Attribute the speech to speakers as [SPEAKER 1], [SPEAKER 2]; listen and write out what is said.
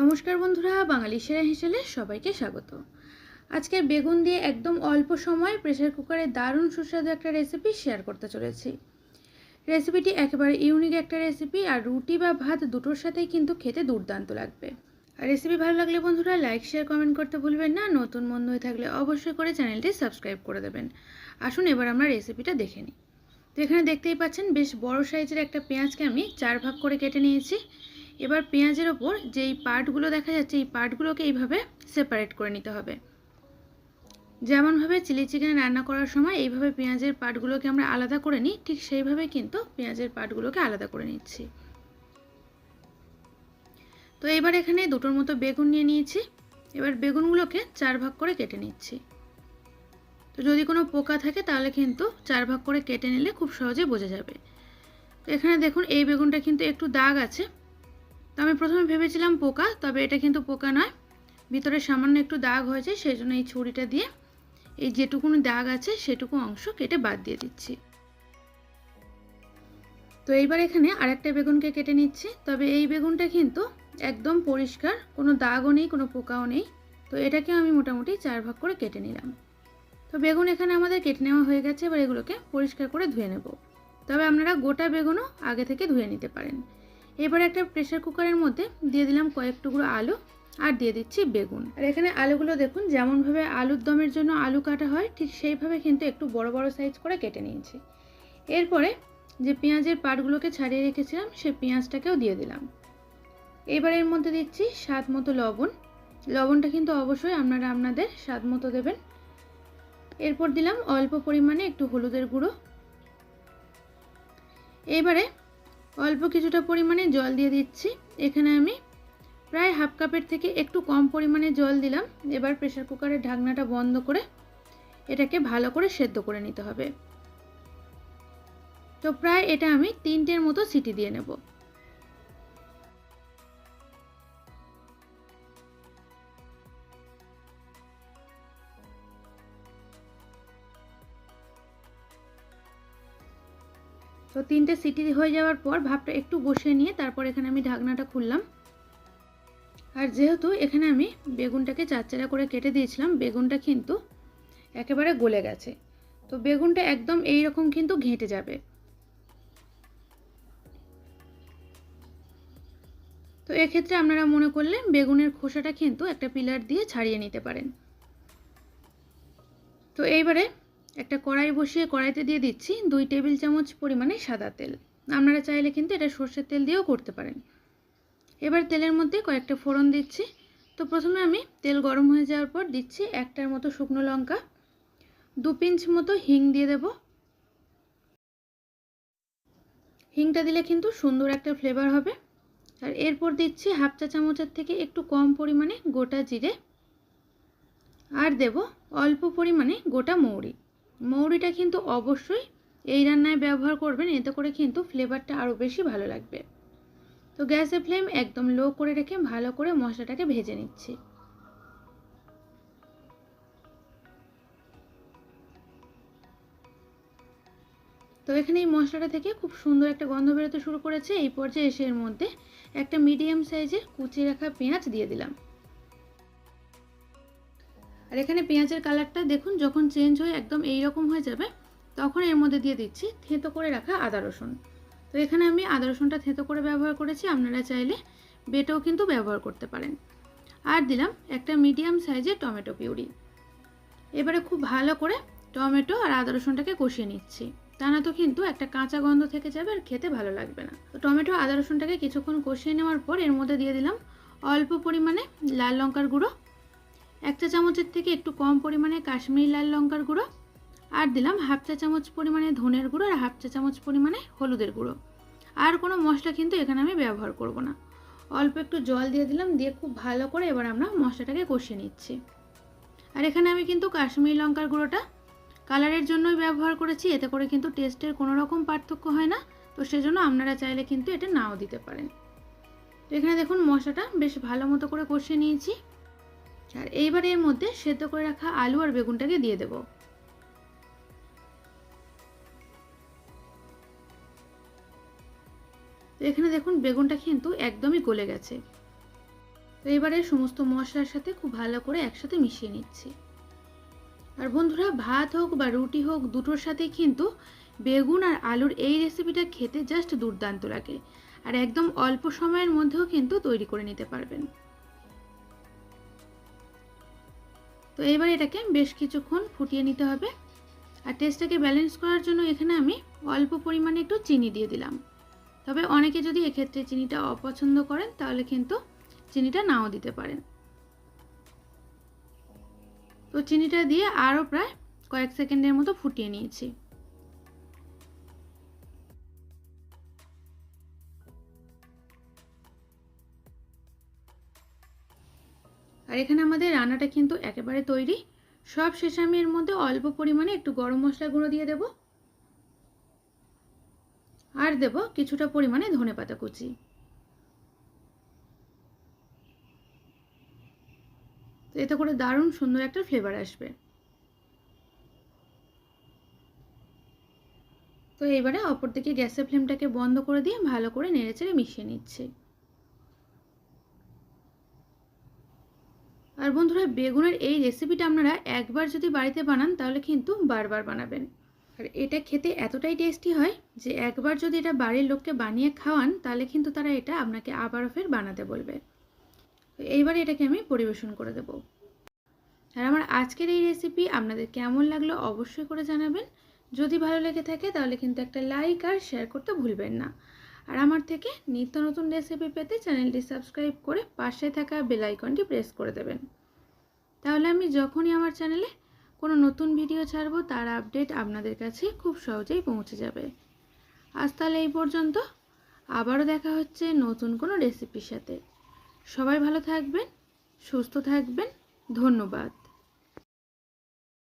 [SPEAKER 1] নমস্কার বন্ধুরা, বাঙালি সেরা হিসেলে সবাইকে স্বাগত। আজকের বেগুন দিয়ে একদম অল্প সময় প্রেসার কুকারে দারুণ সুস্বাদু একটা রেসিপি শেয়ার করতে চলেছি। রেসিপিটি একেবারে ইউনিক একটা রেসিপি আর রুটি বা ভাত দুটোর সাথেই কিন্তু খেতে দুর্দান্ত লাগবে। আর রেসিপি ভালো লাগলে বন্ধুরা লাইক শেয়ার কমেন্ট করতে ভুলবেন না। নতুন বন্ধু হয়ে থাকলে অবশ্যই করে চ্যানেলটি সাবস্ক্রাইব করে দেবেন। আসুন এবার আমরা রেসিপিটা দেখে নিই। তো এখানে দেখতেই পাচ্ছেন, বেশ বড় সাইজের একটা পেঁয়াজকে আমি চার ভাগ করে কেটে নিয়েছি। এবার পেঁয়াজের ওপর যেই পার্টগুলো দেখা যাচ্ছে, এই পার্টগুলোকে এইভাবে সেপারেট করে নিতে হবে। যেমনভাবে চিলি চিকেন রান্না করার সময় এইভাবে পেঁয়াজের পার্টগুলোকে আমরা আলাদা করে নিই, ঠিক সেইভাবে কিন্তু পেঁয়াজের পার্টগুলোকে আলাদা করে নিচ্ছি। তো এবার এখানে দুটোর মতো বেগুন নিয়ে নিয়েছি। এবার বেগুনগুলোকে চার ভাগ করে কেটে নিচ্ছি। তো যদি কোনো পোকা থাকে তাহলে কিন্তু চার ভাগ করে কেটে নিলে খুব সহজে বোঝা যাবে। তো এখানে দেখুন, এই বেগুনটা কিন্তু একটু দাগ আছে। তো আমি প্রথমে ভেবেছিলাম পোকা, তবে এটা কিন্তু পোকা নয়। ভিতরে সামান্য একটু দাগ হয়েছে সেই জন্য এই ছুরিটা দিয়ে এই যেটুকুনি দাগ আছে, সেটুকু অংশ কেটে বাদ দিয়ে দিচ্ছি। তো এইবার এখানে আরেকটা বেগুনকে কেটে নিচ্ছি। তবে এই বেগুনটা কিন্তু একদম পরিষ্কার, কোনো দাগও নেই, কোনো পোকাও নেই। তো এটাকে আমি মোটামুটি চার ভাগ করে কেটে নিলাম। তো বেগুন এখানে আমাদের কেটে নেওয়া হয়ে গেছে, এবার এগুলোকে পরিষ্কার করে ধুয়ে নেব। তবে আপনারা গোটা বেগুনও আগে থেকে ধুয়ে নিতে পারেন। এবার একটা প্রেশার কুকারের মধ্যে দিয়ে দিলাম কয়েক টুকরো আলু আর দিয়ে দিচ্ছি বেগুন। আর এখানে আলুগুলো দেখুন, যেমনভাবে আলুর দমের জন্য আলু কাটা হয়, ঠিক সেইভাবে কিন্তু একটু বড় বড় সাইজ করে কেটে নিয়েছি। এরপরে যে পেঁয়াজের পাটগুলোকে ছাড়িয়ে রেখেছিলাম সেই পেঁয়াজটাকেও দিয়ে দিলাম। এবার এর মধ্যে দিচ্ছি স্বাদ মতো লবণ। লবণটা কিন্তু অবশ্যই আপনারা আপনাদের স্বাদ মতো দেবেন। এরপর দিলাম অল্প পরিমাণে একটু হলুদের গুঁড়ো। এবারে অল্প কিছুটা পরিমাণে জল দিয়ে দিচ্ছি। এখানে আমি প্রায় হাফ কাপের থেকে একটু কম পরিমাণে জল দিলাম। এবার প্রেশার কুকারের ঢাকনাটা বন্ধ করে এটাকে ভালো করে সেদ্ধ করে নিতে হবে। তো প্রায় এটা আমি তিনটের মতো সিটি দিয়ে নেব। তো তিনটে সিটি হয়ে যাওয়ার পর ভাপটা একটু বসিয়ে নিয়ে তারপর এখানে আমি ঢাকনাটা খুললাম। আর যেহেতু এখানে আমি বেগুনটাকে চারচারা করে কেটে দিয়েছিলাম, বেগুনটা কিন্তু একেবারে গলে গেছে। তো বেগুনটা একদম এই রকম কিন্তু ঘেঁটে যাবে। তো এক্ষেত্রে আপনারা মনে করলে বেগুনের খোসাটা কিন্তু একটা পিলার দিয়ে ছাড়িয়ে নিতে পারেন। তো এইবারে একটা কড়াই বসিয়ে কড়াইতে দিয়ে দিচ্ছি দুই টেবিল চামচ পরিমাণে সাদা তেল। আপনারা চাইলে কিন্তু এটা সর্ষের তেল দিয়েও করতে পারেন। এবার তেলের মধ্যে কয়েকটা ফোড়ন দিচ্ছি। তো প্রথমে আমি তেল গরম হয়ে যাওয়ার পর দিচ্ছি একটার মতো শুকনো লঙ্কা। দু পিঞ্চ মতো হিং দিয়ে দেব। হিংটা দিলে কিন্তু সুন্দর একটা ফ্লেভার হবে। আর এরপর দিচ্ছি হাফ চা চামচের থেকে একটু কম পরিমাণে গোটা জিরে। আর দেব অল্প পরিমাণে গোটা মৌরি। মৌরিটা কিন্তু অবশ্যই এই রান্নায় ব্যবহার করবেন, এতে করে কিন্তু ফ্লেভারটা আরও বেশি ভালো লাগবে। তো গ্যাসের ফ্লেম একদম লো করে রেখে ভালো করে মশলাটাকে ভেজে নিচ্ছি। তো এখানে এই মশলাটা থেকে খুব সুন্দর একটা গন্ধ বেরোতে শুরু করেছে। এই পর্যায়ে এসে এর মধ্যে একটা মিডিয়াম সাইজের কুচিয়ে রাখা পেঁয়াজ দিয়ে দিলাম। আর এখানে পেঁয়াজের কালারটা দেখুন, যখন চেঞ্জ হয়ে একদম এই রকম হয়ে যাবে, তখন এর মধ্যে দিয়ে দিচ্ছি থেঁতো করে রাখা আদা রসুন। তো এখানে আমি আদা রসুনটা থেঁতো করে ব্যবহার করেছি, আপনারা চাইলে বেটেও কিন্তু ব্যবহার করতে পারেন। আর দিলাম একটা মিডিয়াম সাইজের টমেটো পিউরি। এবারে খুব ভালো করে টমেটো আর আদা রসুনটাকে কষিয়ে নিচ্ছি। তা না তো কিন্তু একটা কাঁচা গন্ধ থেকে যাবে আর খেতে ভালো লাগবে না। তো টমেটো, আদা রসুনটাকে কিছুক্ষণ কষিয়ে নেওয়ার পর এর মধ্যে দিয়ে দিলাম অল্প পরিমাণে লাল লঙ্কার গুঁড়ো এক চা চামচের থেকে একটু কম পরিমাণে কাশ্মীরি লাল লঙ্কার গুঁড়ো, আর দিলাম হাফ চা চামচ পরিমাণে ধনের গুঁড়ো আর হাফ চা চামচ পরিমাণে হলুদের গুঁড়ো। আর কোনো মশলা কিন্তু এখানে আমি ব্যবহার করব না। অল্প একটু জল দিয়ে দিলাম, দিয়ে খুব ভালো করে এবার আমরা মশলাটাকে কষিয়ে নিচ্ছি। আর এখানে আমি কিন্তু কাশ্মীরি লঙ্কার গুঁড়োটা কালারের জন্যই ব্যবহার করেছি, এতে করে কিন্তু টেস্টের কোনো রকম পার্থক্য হয় না। তো সেজন্য আপনারা চাইলে কিন্তু এটা নাও দিতে পারেন। তো এখানে দেখুন মশলাটা বেশ ভালো মতো করে কষিয়ে নিয়েছি। আর এইবার এর মধ্যে সেদ্ধ করে রাখা আলু আর বেগুনটাকে দিয়ে দেব। এখানে দেখুন বেগুনটা কিন্তু একদমই গলে গেছে। তো এবারে সমস্ত মশলার সাথে খুব ভালো করে একসাথে মিশিয়ে নিচ্ছি। আর বন্ধুরা, ভাত হোক বা রুটি হোক, দুটোর সাথেই কিন্তু বেগুন আর আলুর এই রেসিপিটা খেতে জাস্ট দুর্দান্ত লাগে। আর একদম অল্প সময়ের মধ্যেও কিন্তু তৈরি করে নিতে পারবেন। তো এবার এটাকে বেশ কিছুক্ষণ ফুটিয়ে নিতে হবে। আর টেস্টটাকে ব্যালেন্স করার জন্য এখানে আমি অল্প পরিমাণে একটু চিনি দিয়ে দিলাম। তবে অনেকে যদি এক্ষেত্রে চিনিটা অপছন্দ করেন, তাহলে কিন্তু চিনিটা নাও দিতে পারেন। তো চিনিটা দিয়ে আরও প্রায় কয়েক সেকেন্ডের মতো ফুটিয়ে নিয়েছি। আর এখানে আমাদের রান্নাটা কিন্তু একেবারে তৈরি। সব শেষে আমি এর মধ্যে অল্প পরিমাণে একটু গরম মশলা গুঁড়ো দিয়ে দেব। আর দেব কিছুটা পরিমাণে ধনে পাতা কুচি। এতে করে দারুণ সুন্দর একটা ফ্লেভার আসবে। তো এবারে অপর দিকে গ্যাসের ফ্লেমটাকে বন্ধ করে দিয়ে ভালো করে নেড়েচেড়ে মিশিয়ে নিচ্ছি। আর বন্ধুরা, বেগুনের এই রেসিপিটা আপনারা একবার যদি বাড়িতে বানান, তাহলে কিন্তু বারবার বানাবেন। আর এটা খেতে এতটাই টেস্টি হয় যে একবার যদি এটা বাড়ির লোককে বানিয়ে খাওয়ান, তাহলে কিন্তু তারা এটা আপনাকে আবারও ফের বানাতে বলবে। এইবার এটাকে আমি পরিবেশন করে দেব। আর আমার আজকের এই রেসিপি আপনাদের কেমন লাগল অবশ্যই করে জানাবেন। যদি ভালো লেগে থাকে, তাহলে কিন্তু একটা লাইক আর শেয়ার করতে ভুলবেন না। আর আমার থেকে নিত্য নতুন রেসিপি পেতে চ্যানেলটি সাবস্ক্রাইব করে পাশে থাকা বেল আইকনটি প্রেস করে দেবেন। তাহলে আমি যখনই আমার চ্যানেলে কোনো নতুন ভিডিও ছাড়বো, তার আপডেট আপনাদের কাছে খুব সহজেই পৌঁছে যাবে। আজ তাহলে এই পর্যন্ত। আবারও দেখা হচ্ছে নতুন কোনো রেসিপির সাথে। সবাই ভালো থাকবেন, সুস্থ থাকবেন। ধন্যবাদ।